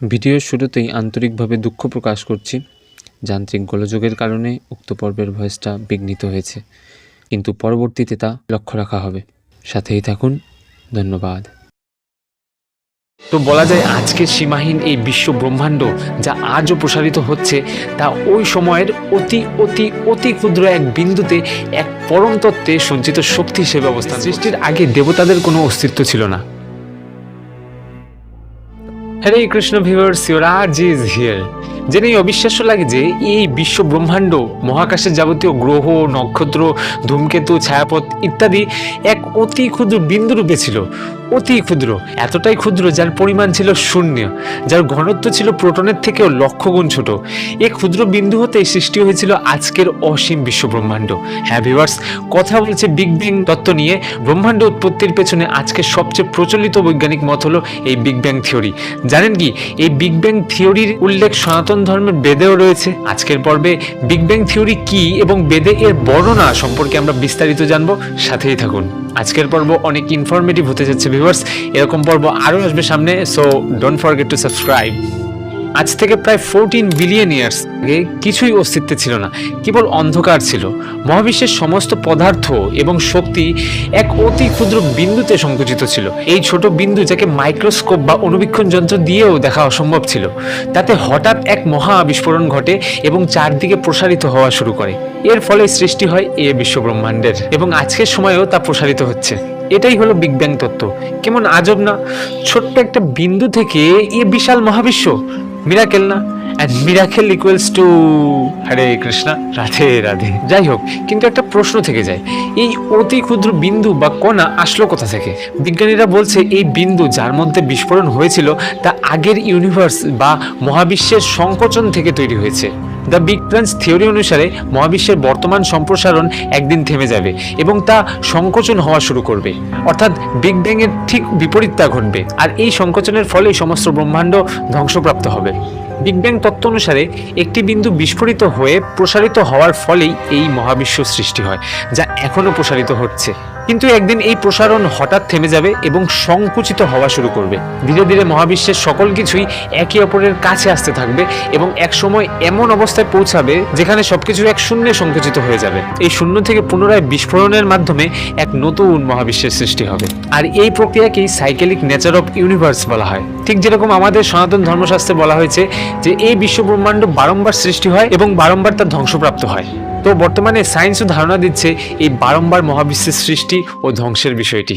ভিডিওর শুরুতেই আন্তরিকভাবে দুঃখ প্রকাশ করছি। যান্ত্রিক গোলযোগের কারণে উক্ত পর্বের ভয়েসটা বিঘ্নিত হয়েছে। কিন্তু পরবর্তীতে তা লক্ষ্য রাখা হবে। সাথেই থাকুন। ধন্যবাদ। তো বলা যায় আজকের সীমাহীন এই বিশ্ব ব্রহ্মাণ্ড যা আজও প্রসারিত হচ্ছে তা ওই সময়ের অতি অতি অতি ক্ষুদ্র এক বিন্দুতে এক পরম তত্ত্বে সঞ্চিত শক্তি হিসেবে অবস্থান সৃষ্টির আগে দেবতাদের কোনো অস্তিত্ব ছিল না। Hare Krishna viewers your urge is here জেনেই অবিশ্বাস্য লাগে যে এই বিশ্ব ব্রহ্মাণ্ড, মহাকাশের যাবতীয় গ্রহ, নক্ষত্র, ধূমকেতু, ছায়াপথ ইত্যাদি এক অতি ক্ষুদ্র বিন্দু রূপে ছিল, অতি ক্ষুদ্র, এতটাই ক্ষুদ্র যার পরিমাণ ছিল শূন্য, যার ঘনত্ব ছিল প্রোটনের থেকেও লক্ষ গুণ ছোট। এই ক্ষুদ্র বিন্দু হতে সৃষ্টি হয়েছিল আজকের অসীম বিশ্ব ব্রহ্মাণ্ড। হ্যাঁ ভিভার্স কথা বলছে বিগ ব্যাং তত্ত্ব নিয়ে। ব্রহ্মাণ্ড উৎপত্তির পেছনে আজকে সবচেয়ে প্রচলিত বৈজ্ঞানিক মত হলো এই বিগ ব্যাং থিওরি জানেন কি? এই বিগ ব্যাং থিওরির উল্লেখ সনাতন ধর্মের বেদেও রয়েছে। আজকের পর্বে বিগ ব্যাং থিওরি কি এবং বেদে এর বর্ণনা সম্পর্কে আমরা বিস্তারিত জানব, সাথেই থাকুন। আজকের পর্ব অনেক ইনফরমেটিভ হতে যাচ্ছে ভিউয়ার্স এরকম পর্ব আরও আসবে সামনে so don't forget to subscribe আজ থেকে প্রায় ফোরটিন বিলিয়ন ইয়ার্স আগে কিছুই অস্তিত্বে ছিল না, কেবল অন্ধকার ছিল। মহাবিশ্বের সমস্ত পদার্থ এবং শক্তি এক অতি ক্ষুদ্র বিন্দুতে সংকুচিত ছিল। এই ছোট বিন্দু যাকে মাইক্রোস্কোপ বা অনুবীক্ষণ যন্ত্র দিয়েও দেখা অসম্ভব ছিল। তাতে হঠাৎ এক মহা বিস্ফোরণ ঘটে এবং চারদিকে প্রসারিত হওয়া শুরু করে। এর ফলে সৃষ্টি হয় এ বিশ্ব ব্রহ্মাণ্ডের এবং আজকের সময়েও তা প্রসারিত হচ্ছে। এটাই হলো বিগ ব্যাং তত্ত্ব। কেমন আজব না? ছোট্ট একটা বিন্দু থেকে এ বিশাল মহাবিশ্ব। মিরাকেল না? And miracle equals to Hare Krishna Radhe Radhe যাই হোক কিন্তু একটা প্রশ্ন থেকে যায়। এই অতি ক্ষুদ্র বিন্দু বা কণা আসলো কোথা থেকে? বিজ্ঞানীরা বলছে এই বিন্দু যার মধ্যে বিস্ফোরণ হয়েছিল তা আগের ইউনিভার্স বা মহাবিশ্বের সংকোচন থেকে তৈরি হয়েছে। দ্য বিগ প্ল্যান্স থিওরি অনুসারে মহাবিশ্বের বর্তমান সম্প্রসারণ একদিন থেমে যাবে এবং তা সংকোচন হওয়া শুরু করবে। অর্থাৎ বিগ ব্যাং এর ঠিক বিপরীতটা ঘটবে। আর এই সংকোচনের ফলেই সমস্ত ব্রহ্মাণ্ড ধ্বংসপ্রাপ্ত হবে। বিগ ব্যাং তত্ত্ব অনুসারে একটি বিন্দু বিস্ফোরিত হয়ে প্রসারিত হওয়ার ফলেই এই মহাবিশ্ব সৃষ্টি হয়, যা এখনও প্রসারিত হচ্ছে। কিন্তু একদিন এই প্রসারণ হঠাৎ থেমে যাবে এবং সংকুচিত হওয়া শুরু করবে। ধীরে ধীরে মহাবিশ্বের সকল কিছুই একে অপরের কাছে আসতে থাকবে এবং এক সময় এমন অবস্থায় পৌঁছাবে যেখানে সবকিছু এক শূন্যে সংকুচিত হয়ে যাবে। এই শূন্য থেকে পুনরায় বিস্ফোরণের মাধ্যমে এক নতুন মহাবিশ্বের সৃষ্টি হবে। আর এই প্রক্রিয়াকেই সাইকেলিক নেচার অফ ইউনিভার্স বলা হয়। ঠিক যেরকম আমাদের সনাতন ধর্মশাস্ত্রে বলা হয়েছে যে, এই বিশ্ব ব্রহ্মাণ্ড বারংবার সৃষ্টি হয় এবং বারংবার তার ধ্বংসপ্রাপ্ত হয়। তো বর্তমানে সায়েন্সও ধারণা দিচ্ছে এই বারম্বার মহাবিশ্বের সৃষ্টি ও ধ্বংসের বিষয়টি।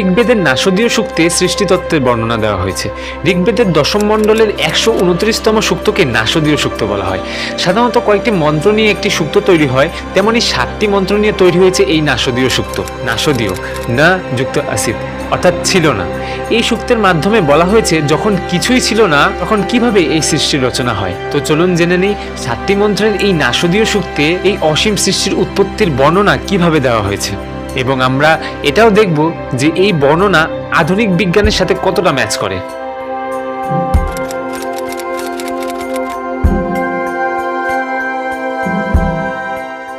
ঋগ্বেদের নাসদীয় সূক্তে সৃষ্টিতত্ত্বের বর্ণনা দেওয়া হয়েছে। ঋগ্বেদের দশম মণ্ডলের একশো উনত্রিশতম সূক্তকে নাসদীয় সূক্ত বলা হয়। সাধারণত কয়েকটি মন্ত্র নিয়ে একটি সূক্ত তৈরি হয়, তেমনি সাতটি মন্ত্র নিয়ে তৈরি হয়েছে এই নাসদীয় সূক্ত। নাসদীয়, না যুক্ত আসিদ অর্থাৎ ছিল না। এই সূক্তের মাধ্যমে বলা হয়েছে, যখন কিছুই ছিল না, তখন কীভাবে এই সৃষ্টির রচনা হয়? তো চলুন জেনে নেই, সাতটি মন্ত্রের এই নাসদীয় সূক্তে এই অসীম সৃষ্টির উৎপত্তির বর্ণনা কীভাবে দেওয়া হয়েছে? এবং আমরা এটাও দেখব যে এই বর্ণনা আধুনিক বিজ্ঞানের সাথে কতটা ম্যাচ করে।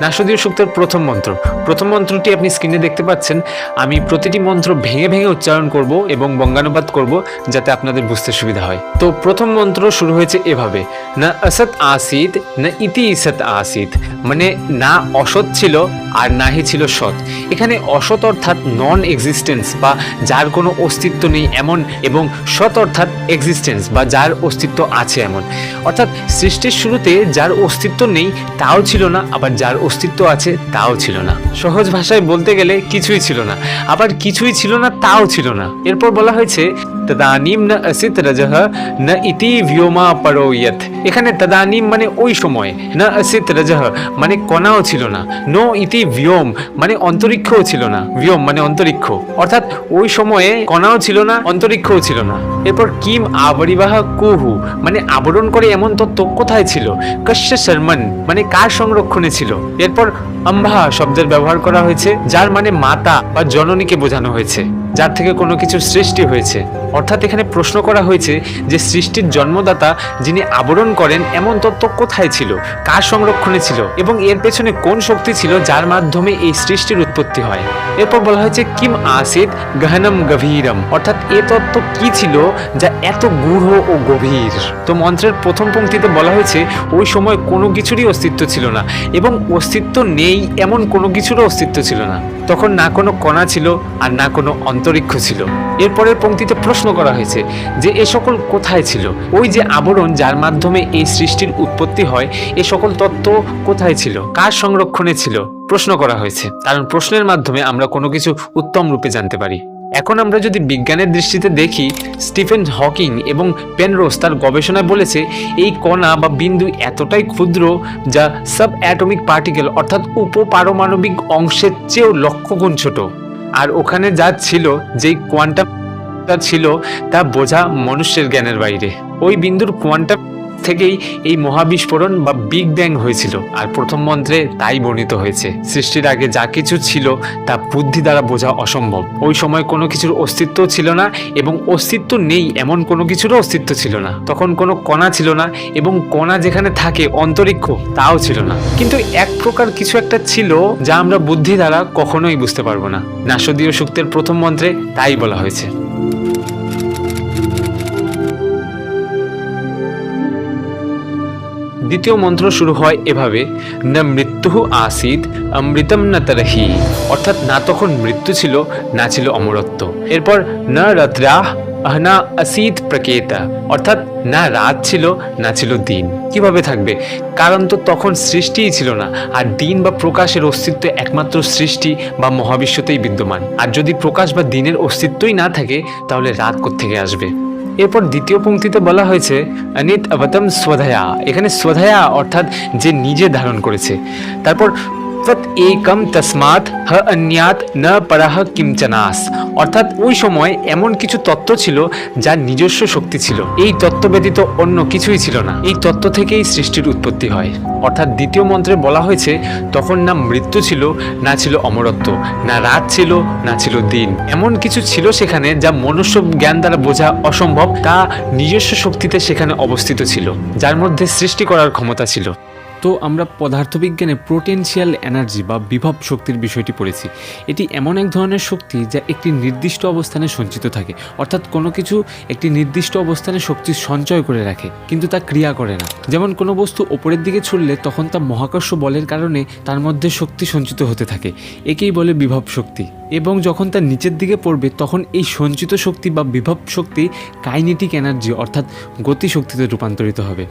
নাসদীয় সূক্তের প্রথম মন্ত্র। প্রথম মন্ত্রটি আপনি স্ক্রিনে দেখতে পাচ্ছেন। আমি প্রতিটি মন্ত্র ভেঙে ভেঙে উচ্চারণ করব এবং বঙ্গানুবাদ করব যাতে আপনাদের বুঝতে সুবিধা হয়। তো প্রথম মন্ত্র শুরু হয়েছে এভাবে। না অসৎ আসিত, না ইতি ইসৎ আসিত। মানে না অসৎ ছিল আর নাহি ছিল সৎ। এখানে অসৎ অর্থাৎ নন এক্সিস্টেন্স বা যার কোনো অস্তিত্ব নেই এমন এবং সৎ অর্থাৎ এক্সিস্টেন্স বা যার অস্তিত্ব আছে এমন। অর্থাৎ সৃষ্টির শুরুতে যার অস্তিত্ব নেই তাও ছিল না, আবার যার অস্তিত্ব আছে তাও ছিল না। সহজ ভাষায় বলতে গেলে কিছুই ছিল না, আবার কিছুই ছিল না তাও ছিল না। এরপর বলা হয়েছে তদানিম না অসিত রজহ না ইতি ভিয়োমা পরোয়ত এখানে তদানিম মানে ওই সময় না আসিত রজহ মানে কণাও ছিল না নো ইতি ভিয়োম মানে অন্তরিক্ষও ছিল না ভিয়োম মানে অন্তরিক্ষ অর্থাৎ ওই সময়ে কণাও ছিল না অন্তরিক্ষও ছিল না এরপর কিম আবরিবাহ কুহু মানে আবরণ করে এমন তত্ত্ব কোথায় ছিল কশ্য শর্মন মানে কার সংরক্ষণে ছিল এরপর অম্ভা শব্দের ব্যবহার করা হয়েছে যার মানে মাতা বা জননীকে বোঝানো হয়েছে যার থেকে কোনো কিছু সৃষ্টি হয়েছে। অর্থাৎ এখানে প্রশ্ন করা হয়েছে যে সৃষ্টির জন্মদাতা যিনি আবরণ করেন এমন তত্ত্ব কোথায় ছিল, কার সংরক্ষণে ছিল এবং এর পেছনে কোন শক্তি ছিল যার মাধ্যমে এই সৃষ্টির উৎপত্তি হয়। এরপর বলা হয়েছে, কিম আসিদ গহনম গভীরম। অর্থাৎ এ তত্ত্ব কি ছিল যা এত গূঢ় ও গভীর? তো মন্ত্রের প্রথম পঙ্ক্তিতে বলা হয়েছে, ওই সময় কোনো কিছুরই অস্তিত্ব ছিল না এবং অস্তিত্ব নেই এমন কোনো কিছুরও অস্তিত্ব ছিল না। তখন না কোনো কণা ছিল আর না কোনো অন্তরিক্ষ ছিল। এরপরের পঙ্ক্তিতে প্রশ্ন করা হয়েছে যে এ সকল কোথায় ছিল? ওই যে আবরণ যার মাধ্যমে এই সৃষ্টির উৎপত্তি হয়, এ সকল তত্ত্ব কোথায় ছিল? কার সংরক্ষণে ছিল? প্রশ্ন করা হয়েছে। কারণ প্রশ্নের মাধ্যমে আমরা কোনো কিছু উত্তম রূপে জানতে পারি। এখন আমরা যদি বিজ্ঞানের দৃষ্টিতে দেখি, স্টিফেন হকিং এবং পেনরোস তার গবেষণায় বলেছে, এই কণা বা বিন্দু এতটাই ক্ষুদ্র যা সাব অ্যাটমিক পার্টিকেল অর্থাৎ উপপারমাণবিক অংশের চেয়েও লক্ষ গুণ ছোট। আর ওখানে যা ছিল, যেই কোয়ান্টাম ছিল, তা বোঝা মনুষ্যের জ্ঞানের বাইরে। ওই বিন্দুর কোয়ান্টাম থেকেই এই মহাবিস্ফোরণ বা বিগ ব্যাং হয়েছিল। আর প্রথম মন্ত্রে তাই বর্ণিত হয়েছে, সৃষ্টির আগে যা কিছু ছিল তা বুদ্ধি দ্বারা বোঝা অসম্ভব। ওই সময় কোনো কিছুর অস্তিত্ব ছিল না এবং অস্তিত্ব নেই, এমন কোনো কিছুরও অস্তিত্ব ছিল না। তখন কোনো কণা ছিল না এবং কণা যেখানে থাকে, অন্তরিক্ষ, তাও ছিল না। কিন্তু এক প্রকার কিছু একটা ছিল যা আমরা বুদ্ধি দ্বারা কখনোই বুঝতে পারব না। নাসদীয় সূক্তের প্রথম মন্ত্রে তাই বলা হয়েছে। দ্বিতীয় মন্ত্র শুরু হয় এভাবে, না মৃত্যু আসিদ অমৃতম না তরহি। অর্থাৎ না তখন মৃত্যু ছিল, না ছিল অমরত্ব। এরপর, না রাত্রাহ, না আসিদ প্রকেতা। অর্থাৎ, না রাত ছিল, না ছিল দিন। কীভাবে থাকবে? কারণ তো তখন সৃষ্টিই ছিল না, আর দিন বা প্রকাশের অস্তিত্ব একমাত্র সৃষ্টি বা মহাবিশ্বতেই বিদ্যমান। আর যদি প্রকাশ বা দিনের অস্তিত্বই না থাকে, তাহলে রাত কোত্থেকে আসবে? এরপর দ্বিতীয় পঙ্ক্তিতে বলা হয়েছে, অনিত অবতম স্বধায়া। এখানে স্বধায়া অর্থাৎ যে নিজে ধারণ করেছে। তারপর তৎ একম তসমাৎ হ অন্যাত ন পরাহ কিমচনাস অর্থাৎ ওই সময় এমন কিছু তত্ত্ব ছিল যার নিজস্ব শক্তি ছিল। এই তত্ত্ব ব্যতীত অন্য কিছুই ছিল না। এই তত্ত্ব থেকেই সৃষ্টির উৎপত্তি হয়। অর্থাৎ দ্বিতীয় মন্ত্রে বলা হয়েছে, তখন না মৃত্যু ছিল, না ছিল অমরত্ব, না রাত ছিল, না ছিল দিন। এমন কিছু ছিল সেখানে যা মনুষ্য জ্ঞান দ্বারা বোঝা অসম্ভব, তা নিজস্ব শক্তিতে সেখানে অবস্থিত ছিল, যার মধ্যে সৃষ্টি করার ক্ষমতা ছিল। তো আমরা পদার্থবিজ্ঞানে পোটেনশিয়াল এনার্জি বা বিভব শক্তির বিষয়টি পড়েছি। এটি এমন এক ধরনের শক্তি যা একটি নির্দিষ্ট অবস্থানে সঞ্চিত থাকে। অর্থাৎ কোনো কিছু একটি নির্দিষ্ট অবস্থানে শক্তি সঞ্চয় করে রাখে, কিন্তু তা ক্রিয়া করে না। যেমন কোনো বস্তু ওপরের দিকে ছুড়লে তখন তা মহাকর্ষ বলের কারণে তার মধ্যে শক্তি সঞ্চিত হতে থাকে। একেই বলে বিভব শক্তি। এবং যখন তা নিচের দিকে পড়বে, তখন এই সঞ্চিত শক্তি বা বিভব শক্তি কাইনেটিক এনার্জি অর্থাৎ গতি শক্তিতে রূপান্তরিত হবে।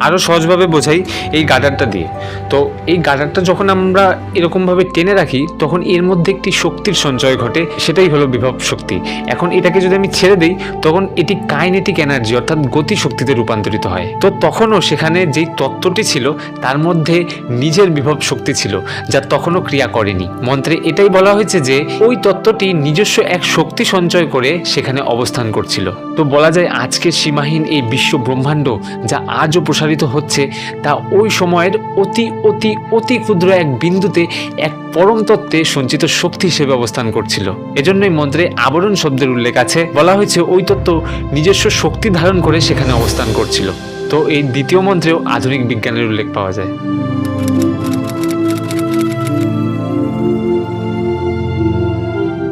আরও সহজভাবে বোঝাই এই গার্ডারটা দিয়ে। তো এই গার্ডারটা যখন আমরা এরকমভাবে টেনে রাখি, তখন এর মধ্যে একটি শক্তির সঞ্চয় ঘটে, সেটাই হলো বিভব শক্তি। এখন এটাকে যদি আমি ছেড়ে দিই, তখন এটি কাইনেটিক এনার্জি, অর্থাৎ গতি শক্তিতে রূপান্তরিত হয়। তো তখনও সেখানে যেই তত্ত্বটি ছিল, তার মধ্যে নিজের বিভব শক্তি ছিল, যা তখনও ক্রিয়া করেনি। মন্ত্রে এটাই বলা হয়েছে যে, ওই তত্ত্বটি নিজস্ব এক শক্তি সঞ্চয় করে সেখানে অবস্থান করছিল। তো বলা যায় আজকের সীমাহীন এই বিশ্ব ব্রহ্মাণ্ড, যা আজও প্রসারিত হচ্ছে, তা ওই সময়ের অতি অতি অতি ক্ষুদ্র এক বিন্দুতে এক পরম তত্ত্বে সঞ্চিত শক্তি হিসেবে অবস্থান করছিল। এজন্যই মন্ত্রে আবরণ শব্দের উল্লেখ আছে। বলা হয়েছে ওই তত্ত্ব নিজস্ব শক্তি ধারণ করে সেখানে অবস্থান করছিল। তো এই দ্বিতীয় মন্ত্রেও আধুনিক বিজ্ঞানের উল্লেখ পাওয়া যায়।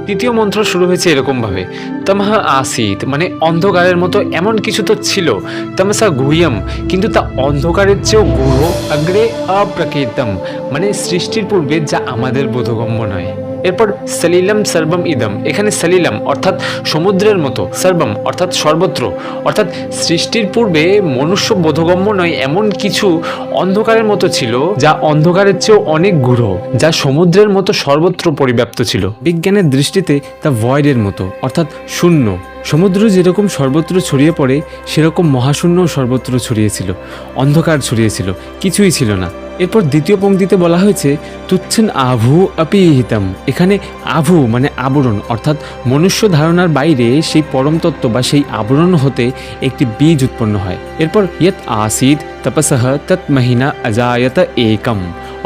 তৃতীয় মন্ত্র শুরু হয়েছে এরকমভাবে। তমহা আসিত মানে অন্ধকারের মতো এমন কিছু তো ছিল। তমসা গুহ্যম, কিন্তু তা অন্ধকারের চেয়েও গুহ, অগ্রে অপ্রাকৃতম মানে সৃষ্টির পূর্বে যা আমাদের বোধগম্য নয়। এরপর সলিলম সর্বম ইদম। এখানে সলিলম অর্থাৎ সমুদ্রের মতো, সর্বম অর্থাৎ সর্বত্র। অর্থাৎ সৃষ্টির পূর্বে মনুষ্য বোধগম্য নয়, এমন কিছু অন্ধকারের মতো ছিল, যা অন্ধকারের চেয়েও অনেক গূঢ়, যা সমুদ্রের মতো সর্বত্র পরিব্যাপ্ত ছিল। বিজ্ঞানের দৃষ্টিতে তা ভয়েডের মতো, অর্থাৎ শূন্য। সমুদ্র যেরকম সর্বত্র ছড়িয়ে পড়ে, সেরকম মহাশূন্য সর্বত্র ছড়িয়েছিল অন্ধকার ছড়িয়েছিল কিছুই ছিল না। এরপর দ্বিতীয় পংক্তিতে বলা হয়েছে, তুচ্ছেন আভু অপিহিতম এখানে আভু মানে আবরণ, অর্থাৎ মনুষ্য ধারণার বাইরে সেই পরম তত্ত্ব বা সেই আবরণ হতে একটি বীজ উৎপন্ন হয়। এরপর ইয়ত আসিদ তপসহ তৎ মহিনা অজায়ত একম,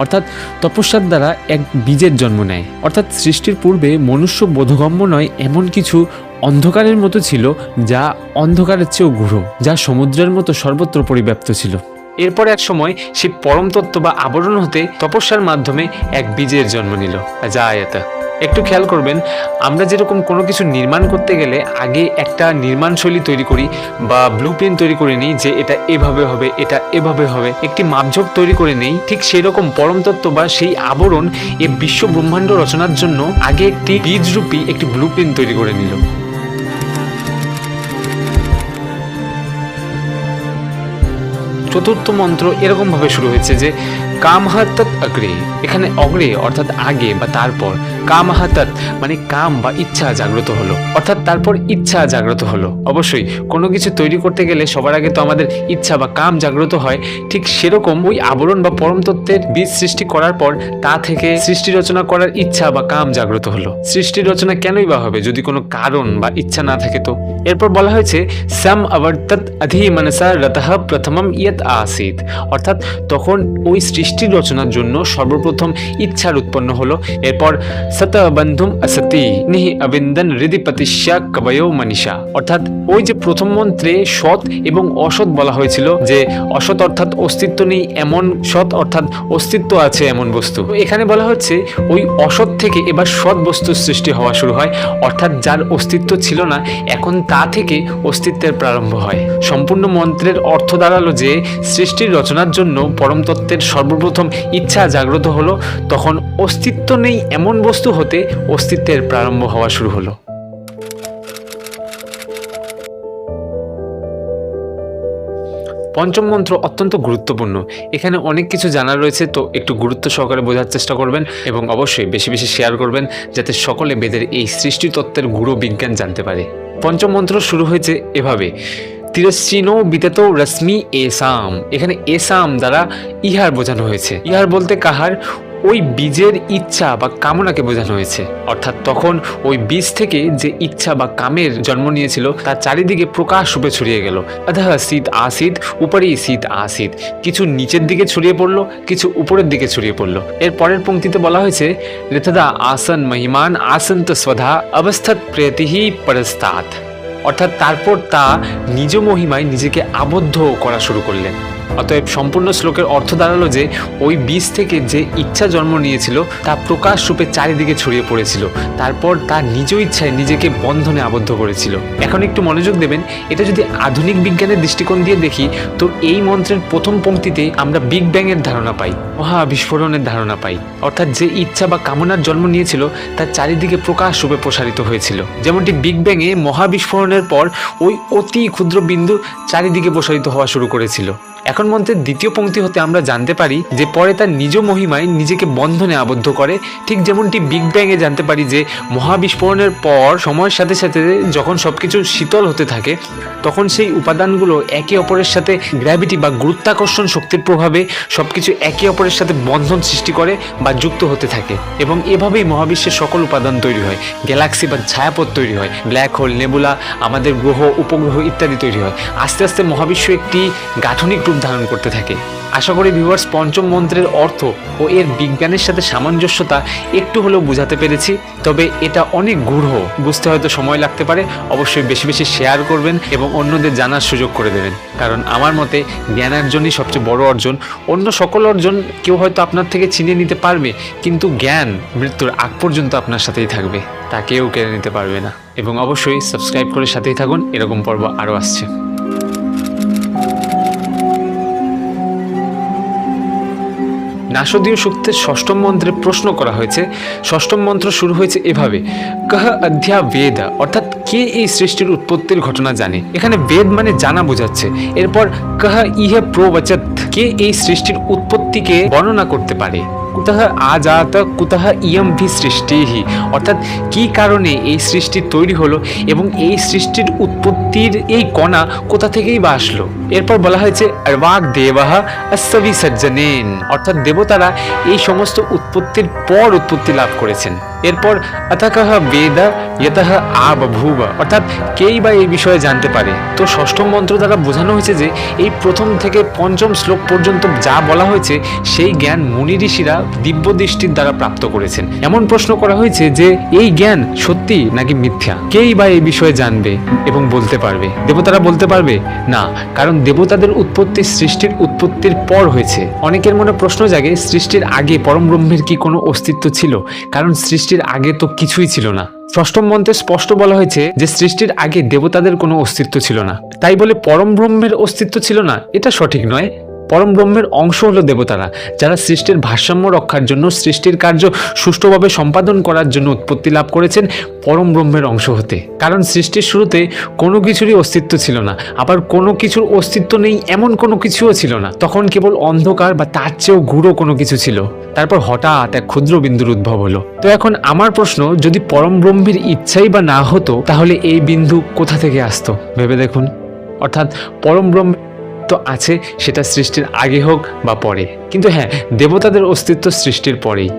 অর্থাৎ তপস্যার দ্বারা এক বীজের জন্ম নেয়। অর্থাৎ সৃষ্টির পূর্বে মনুষ্য বোধগম্য নয়, এমন কিছু অন্ধকারের মতো ছিল যা অন্ধকারের চেয়েও গূঢ়, যা সমুদ্রের মতো সর্বত্র পরিব্যাপ্ত ছিল। এরপর এক সময় সেই পরম তত্ত্ব বা আবরণ হতে তপস্যার মাধ্যমে এক বীজের জন্ম নিল। যা আয়াতা একটু খেয়াল করবেন, আমরা যেরকম কোনো কিছু নির্মাণ করতে গেলে আগে একটা নির্মাণ শৈলী তৈরি করি বা ব্লু তৈরি করে নিই যে এটা এভাবে হবে, এটা এভাবে হবে। একটি মাপঝোপ তৈরি করে নেই, ঠিক সেই রকম পরম তত্ত্ব বা সেই আবরণ এ বিশ্ব ব্রহ্মাণ্ড রচনার জন্য আগে একটি বীজরূপী একটি ব্লু তৈরি করে নিল। চতুর্থ মন্ত্র এরকম ভাবে শুরু হয়েছে যে কামহাতত অগ্রে। এখানে অগ্রে অর্থাৎ আগে বা তারপর। কামহাতত মানে কাম বা ইচ্ছা জাগ্রত হলো। অর্থাৎ তারপর ইচ্ছা জাগ্রত হলো। অবশ্যই, কোনো কিছু তৈরি করতে গেলে সবার আগে তো আমাদের ইচ্ছা বা কাম জাগ্রত হয়। ঠিক সেরকম ওই আবরণ বা পরম তত্ত্বের বীজ সৃষ্টি করার পর তা থেকে সৃষ্টি রচনা করার ইচ্ছা বা কাম জাগ্রত হলো। সৃষ্টি রচনা কেনই বা হবে যদি কোনো কারণ বা ইচ্ছা না থাকে তো? এরপর বলা হয়েছে, সাম আবর্তত অধি মনসা রতঃ প্রথমম ইয়ত আসিত। অর্থাৎ তখন ওই সৃষ্টি রচনার জন্য সর্বপ্রথম ইচ্ছার উৎপন্ন হলো। এরপর সত বন্ধুম অসতি নিহি অবিন্দন হৃদিপতিষ্যা কবয় মনীষা অর্থাৎ ওই যে প্রথম মন্ত্রে সৎ এবং অসৎ বলা হয়েছিল যে, অসৎ অর্থাৎ অস্তিত্ব নেই এমন সৎ অর্থাৎ অস্তিত্ব আছে এমন বস্তু। এখানে বলা হচ্ছে, ওই অসৎ থেকে এবার সৎ বস্তুর সৃষ্টি হওয়া শুরু হয়, অর্থাৎ যার অস্তিত্ব ছিল না, এখন তা থেকে অস্তিত্বের প্রারম্ভ হয়। সম্পূর্ণ মন্ত্রের অর্থ দাঁড়াল যে, সৃষ্টির রচনার জন্য পরম তত্ত্বের সর্বপ্রথম ইচ্ছা জাগ্রত হলো, তখন অস্তিত্ব নেই এমন বস্তু হতে অস্তিত্বের প্রারম্ভ হওয়া শুরু হলো। পঞ্চম মন্ত্র অত্যন্ত গুরুত্বপূর্ণ। এখানে অনেক কিছু জানা রয়েছে, তো একটু গুরুত্ব সহকারে বোঝার চেষ্টা করবেন এবং অবশ্যই বেশি বেশি শেয়ার করবেন, যাতে সকলে বেদের এই সৃষ্টি তত্ত্বের গুরু বিজ্ঞান জানতে পারে। পঞ্চম মন্ত্র শুরু হয়েছে এভাবে তিরশ্চিনো বিতেত রশ্মি এসাম। এখানে এসাম দ্বারা ইহার বোঝানো হয়েছে। ইহার বলতে কাহার? ওই বীজের ইচ্ছা বা কামনাকে বোঝানো হয়েছে। অর্থাৎ তখন ওই বীজ থেকে যে ইচ্ছা বা কামের জন্ম নিয়েছিল, তার চারিদিকে প্রকাশ রূপে ছড়িয়ে গেল। আধা শীত আসিদ উপরেই শীত আসিদ কিছু নিচের দিকে ছড়িয়ে পড়ল, কিছু উপরের দিকে ছড়িয়ে পড়ল। এর পরের পঙ্ক্তিতে বলা হয়েছে, ঋতদা আসন মহিমান, আসন্ত স্বধা অবস্থা প্রেতিহি পরস্তাৎ। অর্থাৎ তারপর তা নিজ মহিমায় নিজেকে আবদ্ধ করা শুরু করলেন। অতএব সম্পূর্ণ শ্লোকের অর্থ দাঁড়াল যে, ওই বীজ থেকে যে ইচ্ছা জন্ম নিয়েছিল, তা প্রকাশ রূপে চারিদিকে ছড়িয়ে পড়েছিল। তারপর তার নিজ ইচ্ছায় নিজেকে বন্ধনে আবদ্ধ করেছিল। এখন একটু মনোযোগ দেবেন, এটা যদি আধুনিক বিজ্ঞানের দৃষ্টিকোণ দিয়ে দেখি, তো এই মন্ত্রের প্রথম পংক্তিতে আমরা বিগ ব্যাং এর ধারণা পাই, মহা বিস্ফোরণের ধারণা পাই। অর্থাৎ যে ইচ্ছা বা কামনার জন্ম নিয়েছিল তার চারিদিকে প্রকাশ রূপে প্রসারিত হয়েছিল। যেমনটি বিগ ব্যাং এ মহাবিস্ফোরণের পর ওই অতি ক্ষুদ্র বিন্দু চারিদিকে প্রসারিত হওয়া শুরু করেছিল। এখন মন্ত্রের দ্বিতীয় পংক্তি হতে আমরা জানতে পারি যে পরে তার নিজ মহিমায় নিজেকে বন্ধনে আবদ্ধ করে। ঠিক যেমনটি বিগ ব্যাং এ জানতে পারি যে মহাবিস্ফোরণের পর সময়ের সাথে সাথে যখন সবকিছু শীতল হতে থাকে, তখন সেই উপাদানগুলো একে অপরের সাথে গ্র্যাভিটি বা গুরুত্বাকর্ষণ শক্তির প্রভাবে সবকিছু একে অপরের সাথে বন্ধন সৃষ্টি করে বা যুক্ত হতে থাকে এবং এভাবেই মহাবিশ্বের সকল উপাদান তৈরি হয়। গ্যালাক্সি বা ছায়াপথ তৈরি হয়, ব্ল্যাক হোল, নেবুলা, আমাদের গ্রহ, উপগ্রহ ইত্যাদি তৈরি হয়। আস্তে আস্তে মহাবিশ্ব একটি গাঠনিক রূপ ধারণ করতে থাকে। আশা করি ভিউয়ার্স পঞ্চম মন্ত্রের অর্থ ও এর বিজ্ঞানের সাথে সামঞ্জস্যতা একটু হলেও বোঝাতে পেরেছি। তবে এটা অনেক গূঢ়। বুঝতে হয়তো সময় লাগতে পারে। অবশ্যই বেশি বেশি শেয়ার করবেন এবং অন্যদের জানার সুযোগ করে দেবেন। কারণ আমার মতে জ্ঞানার্জনই সবচেয়ে বড় অর্জন। অন্য সকল অর্জন কেউ হয়তো আপনার থেকে ছিনিয়ে নিতে পারবে, কিন্তু জ্ঞান মৃত্যুর আগ পর্যন্ত আপনার সাথেই থাকবে। তা কেউ কেড়ে নিতে পারবে না। এবং অবশ্যই সাবস্ক্রাইব করে সাথেই থাকুন। এরকম পর্ব আরও আসছে। নাসদীয় সূক্তের ষষ্ঠম মন্ত্রে প্রশ্ন করা হয়েছে। ষষ্ঠম মন্ত্র শুরু হয়েছে এভাবে। কহ অধ্যা বেদা, অর্থাৎ কে এই সৃষ্টির উৎপত্তির ঘটনা জানে? এখানে বেদ মানে জানা বোঝাচ্ছে। এরপর কহ ইহে প্রবচত, কে এই সৃষ্টির উৎপত্তিকে বর্ণনা করতে পারে? কুতহ আজাত কুতহ ইয়ম ভি সৃষ্টিহি অর্থাৎ কি কারণে এই সৃষ্টি তৈরি হলো এবং এই সৃষ্টির উৎপত্তির এই কণা কোথা থেকেই বা আসলো এরপর বলা হয়েছে অর্বাক দেবাহ অশ্বি সজ্জনেন অর্থাৎ দেবতারা এই সমস্ত উৎপত্তির পর উৎপত্তি লাভ করেছেন। এরপর অথকহ বেদ ইয়তঃ আবভূব। অর্থাৎ কেই বা এই বিষয়ে জানতে পারে? তো ষষ্ঠম মন্ত্র দ্বারা বোঝানো হয়েছে যে এই প্রথম থেকে পঞ্চম শ্লোক পর্যন্ত যা বলা হয়েছে, সেই জ্ঞান মুনি ঋষিরা দিব্য দৃষ্টির দ্বারা প্রাপ্ত করেছেন। এমন প্রশ্ন করা হয়েছে যে এই জ্ঞান সত্যি নাকি মিথ্যা? কেই বা এই বিষয়ে জানবে এবং বলতে পারবে? দেবতারা বলতে পারবে, না, কারণ দেবতাদের উৎপত্তি সৃষ্টির উৎপত্তির পর হয়েছে। অনেকের মনে প্রশ্ন জাগে, সৃষ্টির আগে পরম ব্রহ্মের কি কোনো অস্তিত্ব ছিল? কারণ সৃষ্টির আগে তো কিছুই ছিল না। ষষ্ঠম মন্ত্রে স্পষ্ট বলা হয়েছে যে সৃষ্টির আগে দেবতাদের কোনো অস্তিত্ব ছিল না। তাই বলে পরম ব্রহ্মের অস্তিত্ব ছিল না, এটা সঠিক নয়। পরম ব্রহ্মের অংশ হলো দেবতারা, যারা সৃষ্টির ভারসাম্য রক্ষার জন্য, সৃষ্টির কার্য সুষ্ঠুভাবে সম্পাদন করার জন্য উৎপত্তি লাভ করেছেন পরম ব্রহ্মের অংশ হতে। কারণ সৃষ্টির শুরুতে কোনো কিছুরই অস্তিত্ব ছিল না, আবার কোনো কিছুর অস্তিত্ব নেই, এমন কোনো কিছুও ছিল না। তখন কেবল অন্ধকার বা তার চেয়েও গুঁড়ো কোনো কিছু ছিল। তারপর হঠাৎ এক ক্ষুদ্র বিন্দুর উদ্ভব হলো। তো এখন আমার প্রশ্ন, যদি পরম ব্রহ্মের ইচ্ছাই বা না হতো, তাহলে এই বিন্দু কোথা থেকে আসতো? ভেবে দেখুন। অর্থাৎ পরম ব্রহ্ম তো আছে, সেটা সৃষ্টির আগে হোক বা পরে। কিন্তু হ্যাঁ দেবতাদের অস্তিত্ব সৃষ্টির পরেই।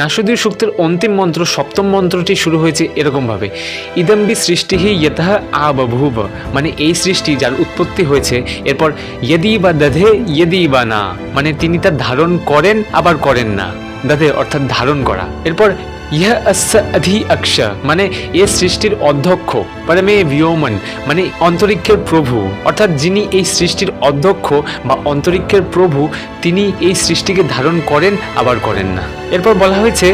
নাসদীয় সূক্তের অন্তিম মন্ত্র, সপ্তম মন্ত্রটি শুরু হয়েছে এরকমভাবে। ইদম্বি সৃষ্টিহি ইয়তঃ আবভূব মানে এই সৃষ্টি যার উৎপত্তি হয়েছে, এরপর ইয়দি বা দধে ইয়দি বা না মানে তিনি তা ধারণ করেন, আবার করেন না। দধে অর্থাৎ ধারণ করা। এরপর ইহ অস্য অধি অক্ষ মানে এ সৃষ্টির অধ্যক্ষ পরমে ভিয়োমন মানে অন্তরিক্ষের প্রভু, অর্থাৎ যিনি এই সৃষ্টির অধ্যক্ষ বা অন্তরিক্ষের প্রভু, তিনি এই সৃষ্টিকে ধারণ করেন, আবার করেন না। এরপর বলা হয়েছে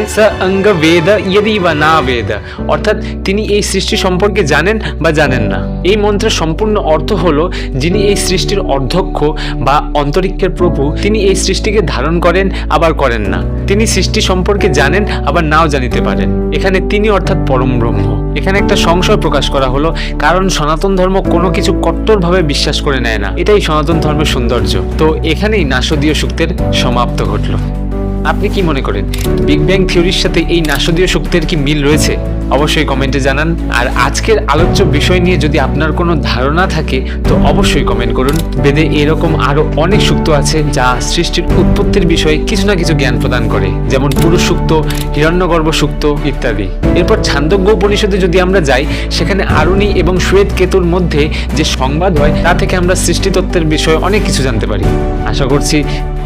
অর্থাৎ তিনি এই সৃষ্টি সম্পর্কে জানেন বা জানেন না। এই মন্ত্রের সম্পূর্ণ অর্থ হলো, যিনি এই সৃষ্টির অধ্যক্ষ বা অন্তরিক্ষের প্রভু, তিনি এই সৃষ্টিকে ধারণ করেন, আবার করেন না। তিনি সৃষ্টি সম্পর্কে জানেন, আবার নাও জানিতে পারেন। এখানে তিনি অর্থাৎ পরম ব্রহ্ম। এখানে একটা সংশয় প্রকাশ করা হলো, কারণ সনাতন ধর্ম কোনো কিছু কট্টরভাবে বিশ্বাস করে নেয় না। এটাই সনাতন ধর্মের সৌন্দর্য। তো এখানেই নাসদীয় সূক্তের সমাপ্ত ঘটলো। আপনি কি মনে করেন বিগ ব্যাং থিওরির সাথে এই নাসদীয় শক্তির কি মিল রয়েছে? অবশ্যই কমেন্টে জানান। আর আজকের আলোচ্য বিষয় নিয়ে যদি আপনার কোনো ধারণা থাকে, তো অবশ্যই কমেন্ট করুন। বেদে এরকম আরও অনেক সূক্ত আছে, যা সৃষ্টির উৎপত্তির বিষয়ে কিছু না কিছু জ্ঞান প্রদান করে, যেমন পুরুষ সূক্ত, হিরণ্যগর্ভ সূক্ত ইত্যাদি। এরপর ছান্দজ্ঞ পরিষদে যদি আমরা যাই, সেখানে আরুণী এবং শ্বেত কেতুর মধ্যে যে সংবাদ হয়, তা থেকে আমরা সৃষ্টিতত্ত্বের বিষয়ে অনেক কিছু জানতে পারি। আশা করছি,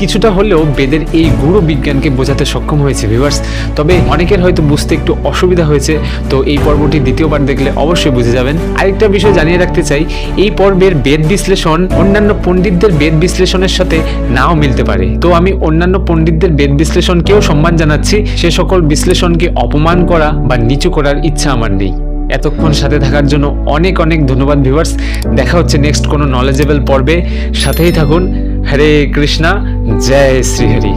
কিছুটা হলেও বেদের এই গুরু বিজ্ঞানকে বোঝাতে সক্ষম হয়েছে ভিভার্স তবে অনেকের হয়তো বুঝতে একটু অসুবিধা হয়েছে, তো এই পর্বটি দ্বিতীয়বার দেখলে অবশ্যই বুঝে যাবেন। আরেকটা বিষয় জানিয়ে রাখতে চাই, এই পর্বের বেদ বিশ্লেষণ অন্যান্য পণ্ডিতদের বেদ বিশ্লেষণের সাথে নাও মিলতে পারে। তো আমি অন্যান্য পণ্ডিতদের বেদ বিশ্লেষণকেও সম্মান জানাচ্ছি, সে সকল বিশ্লেষণকে অপমান করা বা নিচু করার ইচ্ছা আমার নেই। এতক্ষণ সাথে থাকার জন্য অনেক অনেক ধন্যবাদ ভিভার্স দেখা হচ্ছে নেক্সট কোনো নলেজেবল পর্বে। সাথেই থাকুন। হরে কৃষ্ণা, জয় শ্রীহরি।